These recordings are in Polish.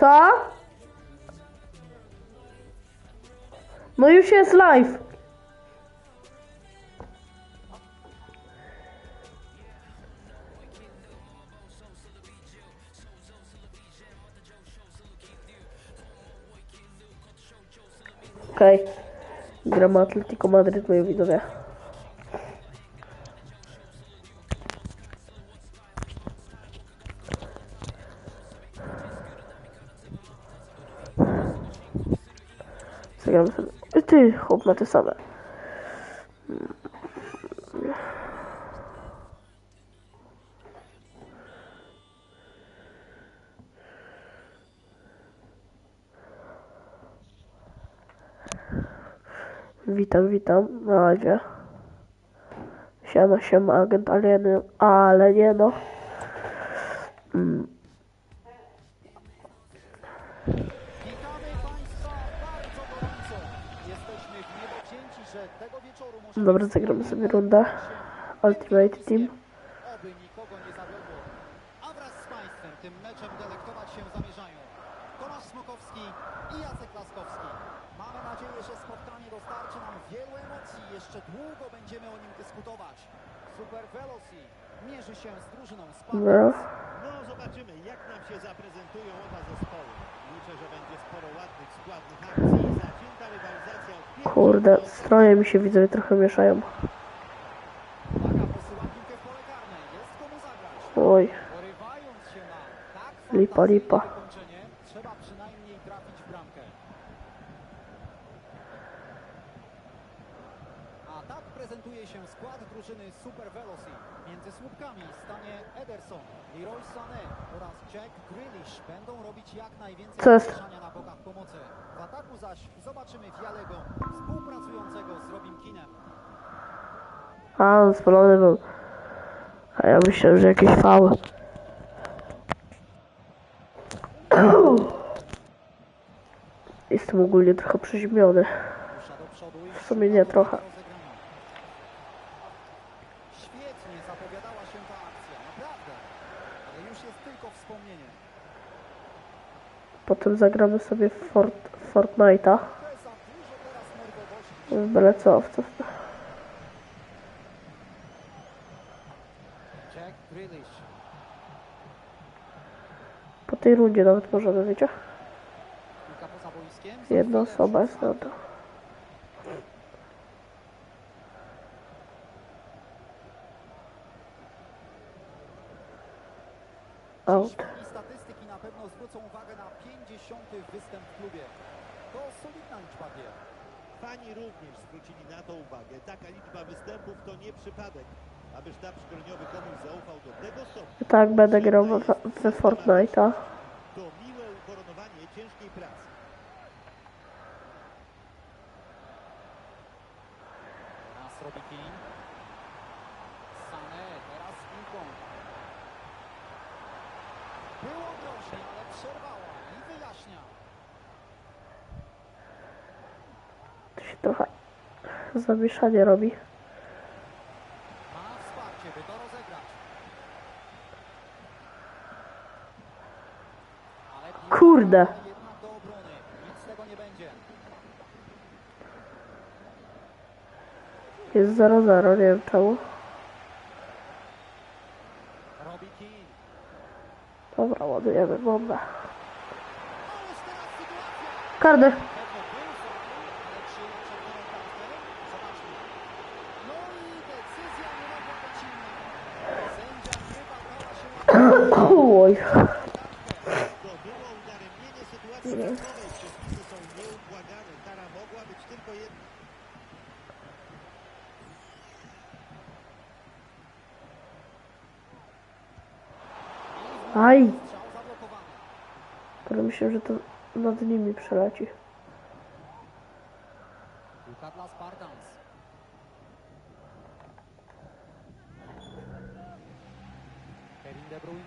Co? No już jest live. Okej. Gramy Atletico Madryt, moi widzowie. Zagramy sobie. I Ty, chłop ma te same. Witam, witam na razie. Siema, siema, agent alieny, ale nie no. Dobra, zagramy sobie rundę. Ultimate Team. Oby nikogo nie zawiodło. A wraz z Państwem tym meczem delektować się zamierzają Tomasz Smokowski i Jacek Laskowski. Mamy nadzieję, że spotkanie dostarczy nam wielu emocji. Jeszcze długo będziemy o nim dyskutować. Super Veloci mierzy się z drużyną. Spartans. No zobaczymy, jak nam się zaprezentują oba zespoły. Liczę, że będzie sporo ładnych, składnych akcji i pierwszych Kurde, stroje mi się widzowie trochę mieszają. Oj, Lipa, lipa. tak prezentuje się skład drużyny Super. Między słupkami stanie Ederson, Leroy Sané oraz Jack Grealish będą robić jak najwięcej Co jest? zamieszania na bokach pomocy. W ataku zaś zobaczymy Vialego, współpracującego z Robin Kinem. a on spalony był. A ja myślałem, że jakieś fały. Jestem ogólnie trochę przeziębiony. W sumie nie, trochę. Świetnie zapowiadała się ta akcja, naprawdę. Ale już jest tylko wspomnienie. Potem zagramy sobie w Fort, Fortnite'a. W byle co, w co. Po tej rundzie nawet możemy, wiecie? Jedna osoba jest na to. Out. Pewno zwrócą uwagę na 50. występ w klubie. To solidna liczba gier. Fani również zwrócili na to uwagę. Taka liczba występów to nie przypadek. Aby sztab szkoleniowy komuś zaufał do tego stopnia. Tak, będę grał we, we Fortnite'a. To miłe ukoronowanie ciężkiej pracy. Nas robi King. Sané teraz piłką. Było groźnie, ale przerwała i wyjaśnia. To się trochę zamieszanie robi. Ma wsparcie, by to rozegrać. Ale Kurde. Jednak do obrony. Nic z tego nie będzie. Jest 0-0, nie wiem czemu. Robi King. Dobra, ładujemy bombę. Ależ teraz sytuacja. Karny. Pewno był faul, ale czy czerwoną kartkę? Zobaczmy. No i decyzja nie mogła być inna. Sędzia chyba dała się Oj. To było udaremnienie sytuacji bramkowej. Przepisy są nieubłagane. Kara mogła być tylko jedna. Aj. Ale myślę, że to nad nimi przeleci. Piłka dla Spartans. Kevin.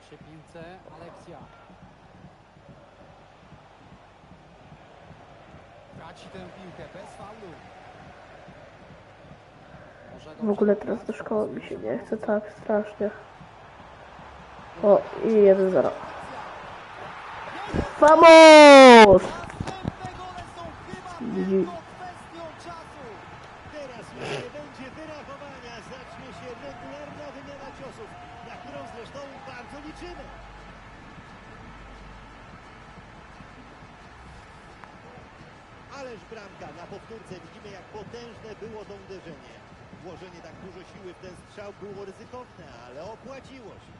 Przy piłce Aleksia. Traci tę piłkę bez faulu. W ogóle teraz do szkoły mi się nie chce tak strasznie. O, i 1-0. Vamos! Liczymy. Ależ bramka, na powtórce widzimy jak potężne było to uderzenie. Włożenie tak dużo siły w ten strzał było ryzykowne, ale opłaciło się.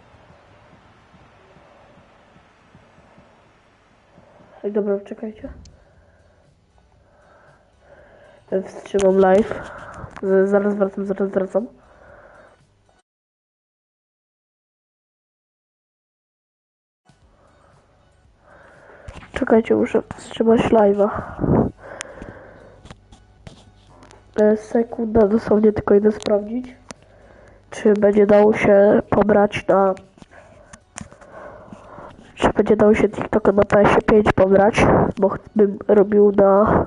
Ej, dobra, czekajcie. Wstrzymam live. Zaraz wracam, zaraz wracam. Czekajcie, muszę wstrzymać live'a. Sekunda, dosłownie tylko idę sprawdzić, czy będzie dało się pobrać na czy będzie dało się TikToka na PS5 pobrać, bo bym robił na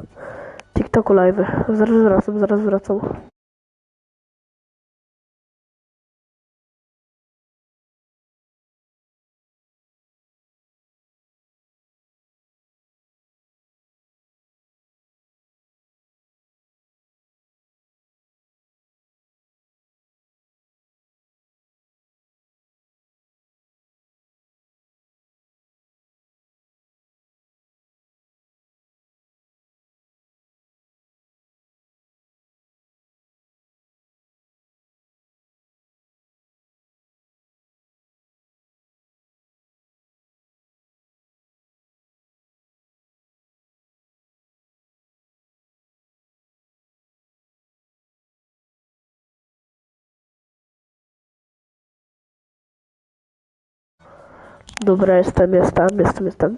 TikToku live. Zaraz wracam, zaraz wracam. Dobra, jestem, jestem, jestem, jestem.